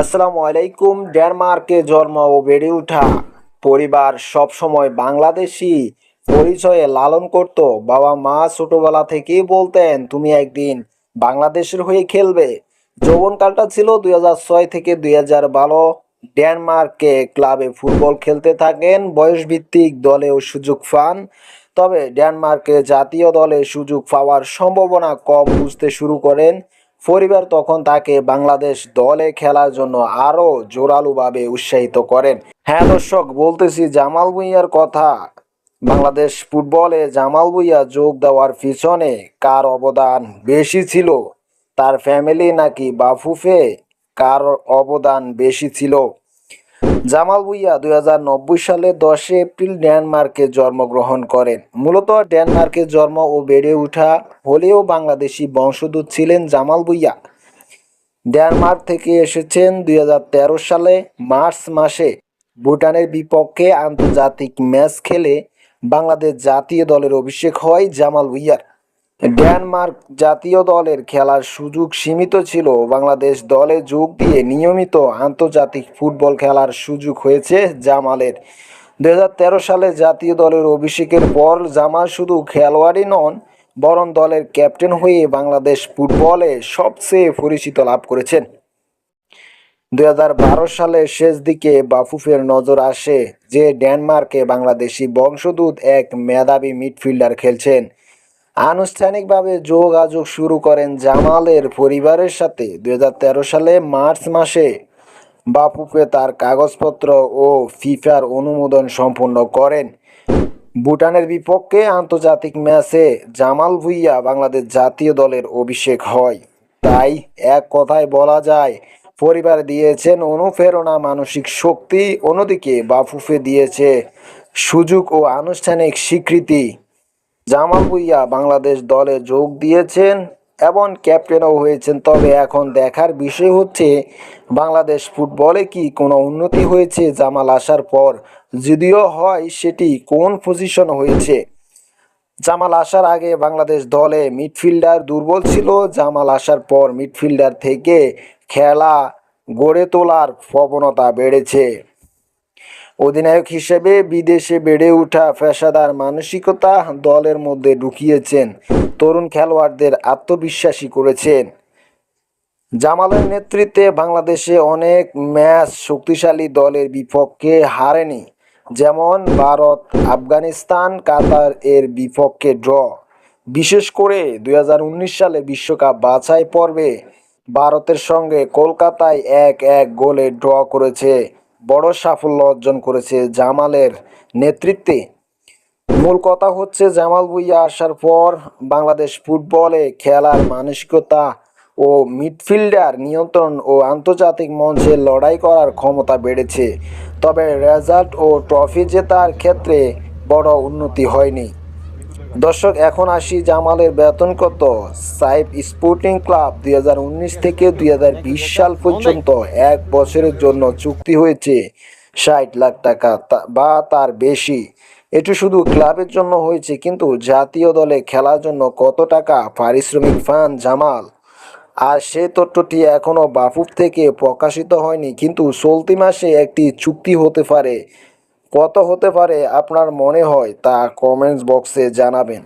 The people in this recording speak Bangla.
আসসালামু আলাইকুম, ডেনমার্কে জন্ম ও বেড়ে ওঠা পরিবার সবসময় বাংলাদেশি পরিচয়ে লালন করত। বাবা মা ছোটবেলা থেকেই বলতেন, তুমি একদিন বাংলাদেশের হয়ে খেলবে। যৌবনকালটা ছিল দুই ছয় থেকে দুই হাজার বারো। ডেনমার্কে ক্লাবে ফুটবল খেলতে থাকেন বয়সভিত্তিক দলেও সুযোগ পান। তবে ডেনমার্কে জাতীয় দলে সুযোগ পাওয়ার সম্ভাবনা কম বুঝতে শুরু করেন পরিবার তখন তাকে বাংলাদেশ দলে খেলার জন্য আরও জোরালোভাবে উৎসাহিত করেন। হ্যাঁ দর্শক, বলতেছি জামাল ভুঁইয়ার কথা। বাংলাদেশ ফুটবলে জামাল ভুঁইয়া যোগ দেওয়ার পিছনে কার অবদান বেশি ছিল? তার ফ্যামিলি নাকি বাফুফে কার অবদান বেশি ছিল? জামাল ভুইয়া দুই সালে দশে এপ্রিল ডেনমার্কে জন্মগ্রহণ করেন। মূলত ডেনমার্কে জন্ম ও বেড়ে ওঠা হলেও বাংলাদেশি বংশোদ্ভূত ছিলেন জামাল ভুইয়া। ডেনমার্ক থেকে এসেছেন দুই হাজার তেরো সালে মার্চ মাসে। ভুটানের বিপক্ষে আন্তর্জাতিক ম্যাচ খেলে বাংলাদেশ জাতীয় দলের অভিষেক হয় জামাল ভুইয়ার। ডেনমার্ক জাতীয় দলের খেলার সুযোগ সীমিত ছিল। বাংলাদেশ দলে যোগ দিয়ে নিয়মিত আন্তর্জাতিক ফুটবল খেলার সুযোগ হয়েছে জামালের। দুই হাজার তেরো সালে জাতীয় দলের অভিষেকের পর জামাল শুধু খেলোয়াড়ই নন, বরং দলের ক্যাপ্টেন হয়ে বাংলাদেশ ফুটবলে সবচেয়ে পরিচিত লাভ করেছেন। বারো সালের শেষ দিকে বাফুফের নজর আসে যে ডেনমার্কে বাংলাদেশি বংশদূত এক মেধাবী মিডফিল্ডার খেলছেন। আনুষ্ঠানিকভাবে যোগাযোগ শুরু করেন জামালের পরিবারের সাথে। দুই হাজার তেরো সালে মার্চ মাসে বাফুফে তার কাগজপত্র ও ফিফার অনুমোদন সম্পন্ন করেন। ভুটানের বিপক্ষে আন্তর্জাতিক ম্যাচে জামাল ভুইয়া বাংলাদেশ জাতীয় দলের অভিষেক হয়। তাই এক কথায় বলা যায়, পরিবার দিয়েছেন অনুপ্রেরণা, মানসিক শক্তি, অন্যদিকে বাফুফে দিয়েছে সুযোগ ও আনুষ্ঠানিক স্বীকৃতি। জামাল ভুইয়া বাংলাদেশ দলে যোগ দিয়েছেন এবং ক্যাপ্টেনও হয়েছেন। তবে এখন দেখার বিষয় হচ্ছে, বাংলাদেশ ফুটবলে কি কোনো উন্নতি হয়েছে? জামাল আসার পর যদিও হয়, সেটি কোন পজিশন হয়েছে? জামাল আসার আগে বাংলাদেশ দলে মিডফিল্ডার দুর্বল ছিল। জামাল আসার পর মিডফিল্ডার থেকে খেলা গড়ে তোলার প্রবণতা বেড়েছে। অধিনায়ক হিসেবে বিদেশে বেড়ে ওঠা পেশাদার মানসিকতা দলের মধ্যে ঢুকিয়েছেন। তরুণ খেলোয়াড়দের আত্মবিশ্বাসী করেছেন। জামালের নেতৃত্বে বাংলাদেশে অনেক ম্যাচ শক্তিশালী দলের বিপক্ষে হারেনি। যেমন ভারত, আফগানিস্তান, কাতার এর বিপক্ষে ড্র। বিশেষ করে দুই হাজার উনিশ সালে বিশ্বকাপ বাছাই পর্বে ভারতের সঙ্গে কলকাতায় এক এক গোলে ড্র করেছে বড় সাফল্য অর্জন করেছে জামালের নেতৃত্বে। মূল কথা হচ্ছে, জামাল ভুইয়া আসার পর বাংলাদেশ ফুটবলে খেলার মানসিকতা ও মিডফিল্ডার নিয়ন্ত্রণ ও আন্তর্জাতিক মঞ্চে লড়াই করার ক্ষমতা বেড়েছে। তবে রেজাল্ট ও ট্রফি জেতার ক্ষেত্রে বড় উন্নতি হয়নি। দর্শক, এখন আসি জামালের বেতন কত? সাইফ স্পোর্টিং ক্লাব দু হাজার উনিশ থেকে দু হাজার বিশ সাল পর্যন্ত এক বছরের জন্য চুক্তি হয়েছে। ষাট লাখ টাকা বা তার বেশি। এটি শুধু ক্লাবের জন্য হয়েছে, কিন্তু জাতীয় দলে খেলার জন্য কত টাকা পারিশ্রমিক পান জামাল? আর সে তথ্যটি এখনও বাফুফ থেকে প্রকাশিত হয়নি, কিন্তু চলতি মাসে একটি চুক্তি হতে পারে। কত হতে পারে আপনার মনে হয় তা কমেন্টস বক্সে জানাবেন।